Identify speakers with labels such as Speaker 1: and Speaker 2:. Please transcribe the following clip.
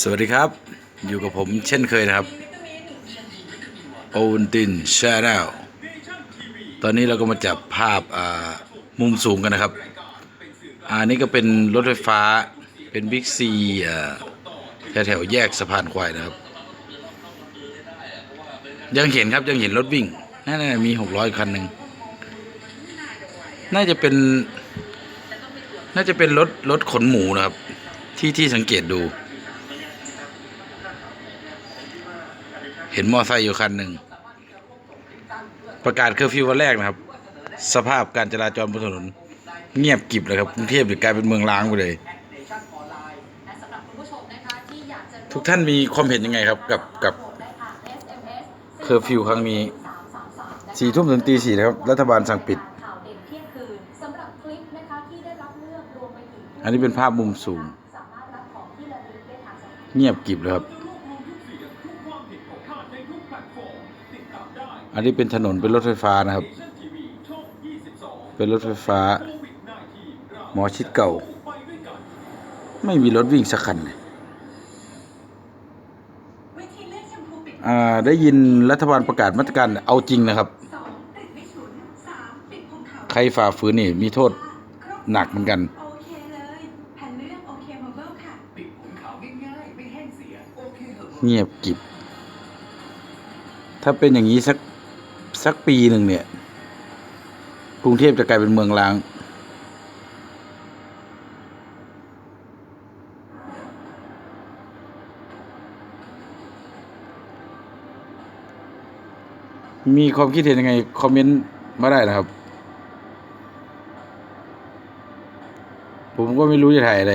Speaker 1: สวัสดีครับ อยู่กับผมเช่นเคยนะครับโอวันตินชาแนลตอนนี้เราก็มาจับภาพมุมสูงกันนะครับ อันนี้ก็เป็นรถไฟฟ้าเป็นบิ๊กซีแถวแถวแยกสะพานควายนะครับ ยังเห็นครับยังเห็นรถวิ่งนั่นมีหกร้อยคันหนึ่งน่าจะเป็น น่าจะเป็นรถรถขนหมูนะครับ ที่ที่สังเกตดู เห็นมอไซค์อยู่คันหนึ่ง ประกาศเคอร์ฟิววันแรกนะครับ สภาพการจราจรบนถนน เงียบกริบเลยครับกรุงเทพกลายเป็นเมืองร้างไปเลย
Speaker 2: ทุก
Speaker 1: ท่านมีความเห็นยังไงครับ กับกับเคอร์ฟิวครั้งนี้สี่ทุ่มถึงตีสี่นะครับ รัฐบาลสั่งปิด
Speaker 2: อั
Speaker 1: นนี้เป็นภาพมุมสูง เงียบกิบเลยครับ อันนี้เป็นถนนเป็นรถไฟฟ้านะครับ เป็นรถไฟฟ้า หมอชิดเก่า ไม่มีรถวิ่งสักคันเลยอ่าได้ยินรัฐบาลประกาศมาตรการเอาจริงนะครับ ใครฝ่าฝืนนี่มีโทษหนักเหมือนกัน
Speaker 3: เงี
Speaker 4: ย
Speaker 1: บกิบ ถ้าเป็นอย่างนี้สักสักปีหนึ่งเนี่ย กรุงเทพจะกลายเป็นเมืองร้าง มีความคิดเห็นยังไง คอมเมนต์มาได้นะครับ ผมก็ไม่รู้จะถ่ายอะไร